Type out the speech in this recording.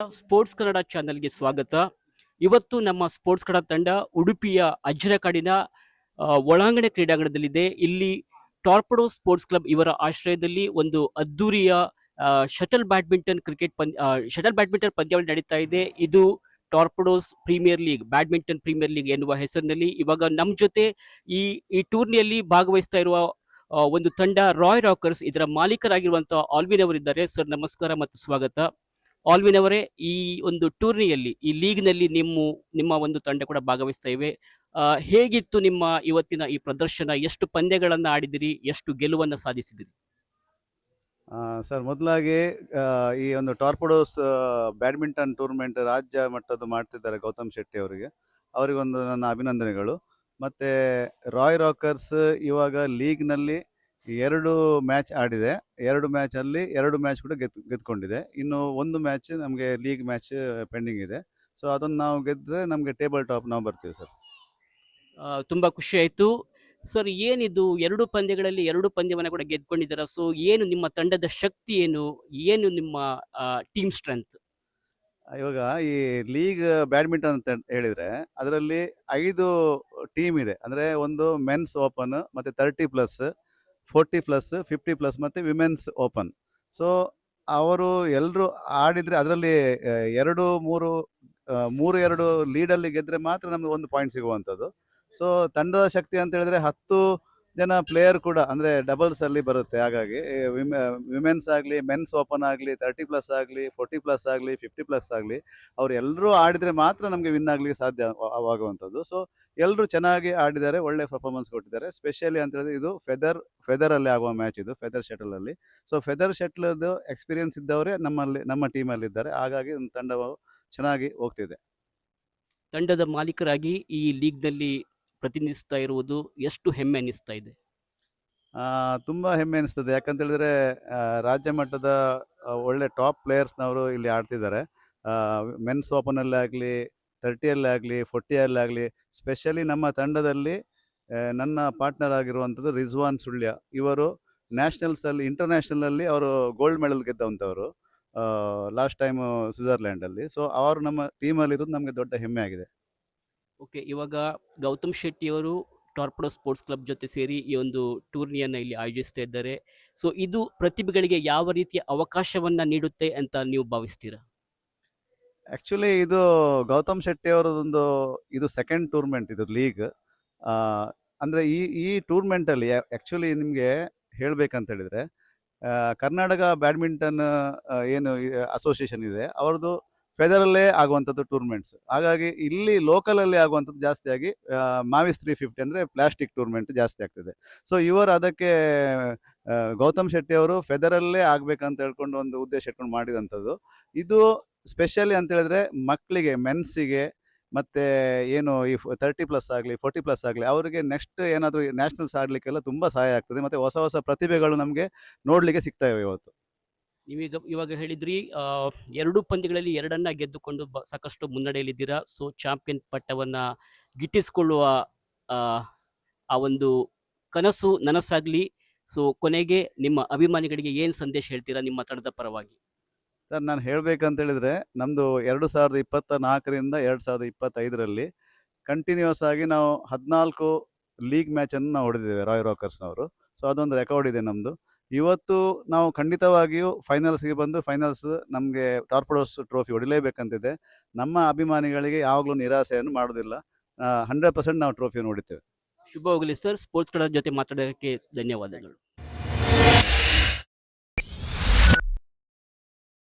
Sports Kannada ಚಾನೆಲ್ಗೆ ಸ್ವಾಗತ. ಇವತ್ತು ನಮ್ಮ ಸ್ಪೋರ್ಟ್ಸ್ ಕನ್ನಡ ತಂಡ ಉಡುಪಿಯ ಅಜ್ರಕಾಡಿನ ಒಳಾಂಗಣ ಕ್ರೀಡಾಂಗಣದಲ್ಲಿದೆ. ಇಲ್ಲಿ ಟಾರ್ಪಡೋ ಸ್ಪೋರ್ಟ್ಸ್ ಕ್ಲಬ್ ಇವರ ಆಶ್ರಯದಲ್ಲಿ ಒಂದು ಅದ್ದೂರಿಯ ಶಟಲ್ ಬ್ಯಾಡ್ಮಿಂಟನ್ ಕ್ರಿಕೆಟ್ ಪಂದ್ಯ ಶಟಲ್ ಬ್ಯಾಡ್ಮಿಂಟನ್ ಪಂದ್ಯಾವಳಿ ನಡೀತಾ ಇದೆ. ಇದು torpedoes premier league, badminton premier league ಎನ್ನುವ ಹೆಸರಿನಲ್ಲಿ ಇವಾಗ ನಮ್ಮ ಜೊತೆ ಈ ಈ ಟೂರ್ನಿಯಲ್ಲಿ ಭಾಗವಹಿಸ್ತಾ ಇರುವ ಒಂದು ತಂಡ ರಾಯ್ ರಾಕರ್ಸ್, ಇದರ ಮಾಲೀಕರಾಗಿರುವಂತಹ ಆಲ್ವಿನ್ ಅವರಿದ್ದಾರೆ. ಸರ್, ನಮಸ್ಕಾರ ಮತ್ತು ಸ್ವಾಗತ. ಆಲ್ವಿನ್ ಅವರೇ ಈ ಒಂದು ಟೂರ್ನಿಯಲ್ಲಿ, ಈ ಲೀಗ್ನಲ್ಲಿ ನಿಮ್ಮ ನಿಮ್ಮ ಒಂದು ತಂಡ ಕೂಡ ಭಾಗವಹಿಸ್ತಾ ಇವೆ. ಹೇಗಿತ್ತು ನಿಮ್ಮ ಇವತ್ತಿನ ಈ ಪ್ರದರ್ಶನ? ಎಷ್ಟು ಪಂದ್ಯಗಳನ್ನು ಆಡಿದಿರಿ? ಎಷ್ಟು ಗೆಲುವನ್ನು ಸಾಧಿಸಿದಿರಿ? ಸರ್, ಮೊದಲಾಗಿ ಈ ಒಂದು ಟಾರ್ಪೊಡೋಸ್ ಬ್ಯಾಡ್ಮಿಂಟನ್ ಟೂರ್ನಮೆಂಟ್ ರಾಜ್ಯ ಮಟ್ಟದ್ದು ಮಾಡ್ತಿದ್ದಾರೆ ಗೌತಮ್ ಶೆಟ್ಟಿ ಅವರಿಗೆ. ಅವರಿಗೊಂದು ನನ್ನ ಅಭಿನಂದನೆಗಳು. ಮತ್ತು ರಾಯ್ ರಾಕರ್ಸ್ ಇವಾಗ ಲೀಗ್ನಲ್ಲಿ ಎರಡು ಮ್ಯಾಚ್ ಆಡಿದೆ. ಎರಡು ಮ್ಯಾಚಲ್ಲಿ ಎರಡು ಮ್ಯಾಚ್ ಕೂಡ ಗೆದ್ದು ಗೆದ್ಕೊಂಡಿದೆ. ಇನ್ನು ಒಂದು ಮ್ಯಾಚ್ ನಮಗೆ ಲೀಗ್ ಮ್ಯಾಚ್ ಪೆಂಡಿಂಗ್ ಇದೆ. ಸೊ ಅದನ್ನು ನಾವು ಗೆದ್ದರೆ ನಮಗೆ ಟೇಬಲ್ ಟಾಪ್ ನಾವು ಬರ್ತೀವಿ ಸರ್. ತುಂಬ ತುಂಬಾ ಖುಷಿ ಆಯಿತು. ಸರ್ ಏನಿದು ಎರಡು ಪಂದ್ಯಗಳಲ್ಲಿ ಎರಡು ಪಂದ್ಯವನ್ನು ಕೂಡ ಗೆದ್ಕೊಂಡಿದ್ದೀರಾ? ಸೊ ಏನು ನಿಮ್ಮ ತಂಡದ ಶಕ್ತಿ ಏನು? ಏನು ನಿಮ್ಮ ಟೀಮ್ ಸ್ಟ್ರೆಂತ್ ಇವಾಗ ಈ ಲೀಗ್ ಬ್ಯಾಡ್ಮಿಂಟನ್ ಅಂತ ಹೇಳಿದ್ರೆ ಅದರಲ್ಲಿ ಐದು ಟೀಮ್ ಇದೆ. ಅಂದರೆ ಒಂದು ಮೆನ್ಸ್ ಓಪನ್ ಮತ್ತು thirty plus forty plus, fifty plus ಮತ್ತು ವಿಮೆನ್ಸ್ ಓಪನ್. ಸೊ, ಅವರು ಎಲ್ಲರೂ ಆಡಿದರೆ ಅದರಲ್ಲಿ ಎರಡು, ಮೂರು ಮೂರು, ಎರಡು ಲೀಡಲ್ಲಿ ಗೆದ್ದರೆ ಮಾತ್ರ ನಮಗೆ ಒಂದು ಪಾಯಿಂಟ್ ಸಿಗುವಂಥದ್ದು. ಸೊ, ತಂಡದ ಶಕ್ತಿ ಅಂತ ಹೇಳಿದ್ರೆ ಹತ್ತು ಜನ ಪ್ಲೇಯರ್ ಕೂಡ, ಅಂದರೆ ಡಬಲ್ಸಲ್ಲಿ ಬರುತ್ತೆ. ಹಾಗಾಗಿ ವಿಮೆನ್ಸ್ ಆಗಲಿ ಮೆನ್ಸ್ ಓಪನ್ ಆಗಲಿ ತರ್ಟಿ ಪ್ಲಸ್ ಆಗಲಿ ಫೋರ್ಟಿ ಪ್ಲಸ್ ಆಗಲಿ ಫಿಫ್ಟಿ ಪ್ಲಸ್ ಆಗಲಿ, ಅವ್ರು ಎಲ್ಲರೂ ಆಡಿದರೆ ಮಾತ್ರ ನಮಗೆ ವಿನ್ ಆಗಲಿಕ್ಕೆ ಸಾಧ್ಯ ಆಗುವಂಥದ್ದು. ಸೊ ಎಲ್ಲರೂ ಚೆನ್ನಾಗಿ ಆಡಿದ್ದಾರೆ, ಒಳ್ಳೆ ಪರ್ಫಾರ್ಮೆನ್ಸ್ ಕೊಟ್ಟಿದ್ದಾರೆ. ಸ್ಪೆಷಲಿ ಅಂತ ಹೇಳಿದ್ರೆ ಇದು ಫೆದರ್ ಫೆದರಲ್ಲಿ ಆಗುವ ಮ್ಯಾಚ್ ಇದು ಫೆದರ್ ಶಟಲಲ್ಲಿ ಸೊ ಫೆದರ್ ಶಟ್ಲದ್ದು ಎಕ್ಸ್ಪೀರಿಯನ್ಸ್ ಇದ್ದವರೇ ನಮ್ಮಲ್ಲಿ, ನಮ್ಮ ಟೀಮಲ್ಲಿ ಇದ್ದಾರೆ. ಹಾಗಾಗಿ ಒಂದು ತಂಡವು ಚೆನ್ನಾಗಿ ಹೋಗ್ತಿದೆ. ತಂಡದ ಮಾಲೀಕರಾಗಿ ಈ ಲೀಗ್ನಲ್ಲಿ ಪ್ರತಿನಿಧಿಸ್ತಾ ಇರುವುದು ಎಷ್ಟು ಹೆಮ್ಮೆ ಅನ್ನಿಸ್ತಾ ಇದೆ? ತುಂಬ ಹೆಮ್ಮೆ ಅನಿಸ್ತದೆ. ಯಾಕಂತ ಹೇಳಿದ್ರೆ ರಾಜ್ಯ ಮಟ್ಟದ ಒಳ್ಳೆ ಟಾಪ್ ಪ್ಲೇಯರ್ಸ್ನವರು ಇಲ್ಲಿ ಆಡ್ತಿದ್ದಾರೆ. ಮೆನ್ಸ್ ಓಪನಲ್ಲಿ ಆಗಲಿ ತರ್ಟಿಯಲ್ಲಿ ಆಗಲಿ ಫೋರ್ಟಿಯಲ್ಲಿ ಆಗಲಿ ಸ್ಪೆಷಲಿ ನಮ್ಮ ತಂಡದಲ್ಲಿ ನನ್ನ ಪಾರ್ಟ್ನರ್ ಆಗಿರುವಂಥದ್ದು ರಿಜ್ವಾನ್ ಸುಳ್ಯ ಇವರು ನ್ಯಾಷನಲ್ಸಲ್ಲಿ ಇಂಟರ್ನ್ಯಾಷನಲಲ್ಲಿ ಅವರು ಗೋಲ್ಡ್ ಮೆಡಲ್ ಗೆದ್ದಂಥವರು ಲಾಸ್ಟ್ ಟೈಮು ಸ್ವಿಟ್ಜರ್ಲ್ಯಾಂಡಲ್ಲಿ ಸೊ ಅವರು ನಮ್ಮ ಟೀಮಲ್ಲಿರೋದು ನಮಗೆ ದೊಡ್ಡ ಹೆಮ್ಮೆ ಆಗಿದೆ. ಓಕೆ ಇವಾಗ ಗೌತಮ್ ಶೆಟ್ಟಿ ಅವರು ಟಾರ್ಪಡೋ ಸ್ಪೋರ್ಟ್ಸ್ ಕ್ಲಬ್ ಜೊತೆ ಸೇರಿ ಈ ಒಂದು ಟೂರ್ನಿಯನ್ನು ಇಲ್ಲಿ ಆಯೋಜಿಸ್ತಾ ಇದ್ದಾರೆ. ಸೊ ಇದು ಪ್ರತಿಭೆಗಳಿಗೆ ಯಾವ ರೀತಿಯ ಅವಕಾಶವನ್ನು ನೀಡುತ್ತೆ ಅಂತ ನೀವು ಭಾವಿಸ್ತೀರಾ? ಆ್ಯಕ್ಚುಲಿ ಇದು ಗೌತಮ್ ಶೆಟ್ಟಿ ಅವರದೊಂದು ಇದು ಸೆಕೆಂಡ್ ಟೂರ್ನಮೆಂಟ್ ಇದು ಲೀಗ್ ಅಂದರೆ ಈ ಈ ಟೂರ್ನಮೆಂಟಲ್ಲಿ ಆ್ಯಕ್ಚುಲಿ ನಿಮಗೆ ಹೇಳಬೇಕಂತ ಹೇಳಿದರೆ ಕರ್ನಾಟಕ ಬ್ಯಾಡ್ಮಿಂಟನ್ ಏನು ಅಸೋಸಿಯೇಷನ್ ಇದೆ. ಅವ್ರದ್ದು ಫೆದರಲ್ಲೇ ಆಗುವಂಥದ್ದು ಟೂರ್ನಮೆಂಟ್ಸ್ ಹಾಗಾಗಿ ಇಲ್ಲಿ ಲೋಕಲಲ್ಲಿ ಆಗುವಂಥದ್ದು ಜಾಸ್ತಿಯಾಗಿ ಮಾವಿಸ್ ತ್ರೀ ಫಿಫ್ಟಿ ಅಂದರೆ ಪ್ಲಾಸ್ಟಿಕ್ ಟೂರ್ನಮೆಂಟ್ ಜಾಸ್ತಿ ಆಗ್ತದೆ. ಸೊ ಇವರು ಅದಕ್ಕೆ ಗೌತಮ್ ಶೆಟ್ಟಿ ಅವರು ಫೆದರಲ್ಲೇ ಆಗಬೇಕಂತ ಹೇಳ್ಕೊಂಡು ಒಂದು ಉದ್ದೇಶ ಇಟ್ಕೊಂಡು ಮಾಡಿದಂಥದ್ದು. ಇದು ಸ್ಪೆಷಲಿ ಅಂತ ಹೇಳಿದ್ರೆ ಮಕ್ಕಳಿಗೆ ಮೆನ್ಸಿಗೆ ಮತ್ತು ಏನು ಈ ತರ್ಟಿ ಪ್ಲಸ್ ಆಗಲಿ ಫೋರ್ಟಿ ಪ್ಲಸ್ ಆಗಲಿ, ಅವರಿಗೆ ನೆಕ್ಸ್ಟ್ ಏನಾದರೂ ನ್ಯಾಷನಲ್ಸ್ ಆಡಲಿಕ್ಕೆಲ್ಲ ತುಂಬ ಸಹಾಯ ಆಗ್ತದೆ. ಮತ್ತು ಹೊಸ ಹೊಸ ಪ್ರತಿಭೆಗಳು ನಮಗೆ ನೋಡಲಿಕ್ಕೆ ಸಿಗ್ತಾ ಇವೆ ಇವತ್ತು. ನೀವೀಗ ಇವಾಗ ಹೇಳಿದ್ರಿ ಎರಡು ಪಂದ್ಯಗಳಲ್ಲಿ ಎರಡನ್ನ ಗೆದ್ದುಕೊಂಡು ಸಾಕಷ್ಟು ಮುನ್ನಡೆಯಲ್ಲಿದ್ದೀರಾ? ಸೊ ಚಾಂಪಿಯನ್ ಪಟ್ಟವನ್ನ ಗಿಟ್ಟಿಸಿಕೊಳ್ಳುವ, ಆ ಒಂದು ಕನಸು ನನಸಾಗ್ಲಿ. ಸೊ ಕೊನೆಗೆ ನಿಮ್ಮ ಅಭಿಮಾನಿಗಳಿಗೆ ಏನು ಸಂದೇಶ ಹೇಳ್ತೀರಾ ನಿಮ್ಮ ತಂಡದ ಪರವಾಗಿ? ಸರ್, ನಾನು ಹೇಳಬೇಕಂತ ಹೇಳಿದ್ರೆ ನಮ್ಮದು ಎರಡು ಸಾವಿರದ ಇಪ್ಪತ್ತ ನಾಲ್ಕರಿಂದ ಎರಡು ಸಾವಿರದ ಇಪ್ಪತ್ತೈದರಲ್ಲಿ ಕಂಟಿನ್ಯೂಸ್ ಆಗಿ ನಾವು ಹದಿನಾಲ್ಕು ಲೀಗ್ ಮ್ಯಾಚನ್ನು ನಾವು ಹೊಡೆದಿದ್ದೇವೆ ರಾಯ್ ರಾಕರ್ಸ್ನವರು ಸೊ ಅದೊಂದು ರೆಕಾರ್ಡ್ ಇದೆ ನಮ್ಮದು ಇವತ್ತು ನಾವು ಖಂಡಿತವಾಗಿಯೂ ಫೈನಲ್ಸ್ಗೆ ಬಂದು ಫೈನಲ್ಸ್ ನಮಗೆ ಟಾರ್ಪಡೋಸ್ ಟ್ರೋಫಿ ಹೊಡಿಲೇಬೇಕಂತಿದೆ. ನಮ್ಮ ಅಭಿಮಾನಿಗಳಿಗೆ ಯಾವಾಗಲೂ ನಿರಾಸೆಯನ್ನು ಮಾಡೋದಿಲ್ಲ ಹಂಡ್ರೆಡ್ ಪರ್ಸೆಂಟ್ ನಾವು ಟ್ರೋಫಿಯನ್ನು ಹೊಡಿತೇವೆ. ಹೋಗಲಿ ಸರ್ ಸ್ಪೋರ್ಟ್ಸ್ ಕಡೆ ಜೊತೆ ಮಾತಾಡೋಕ್ಕೆ ಧನ್ಯವಾದಗಳು.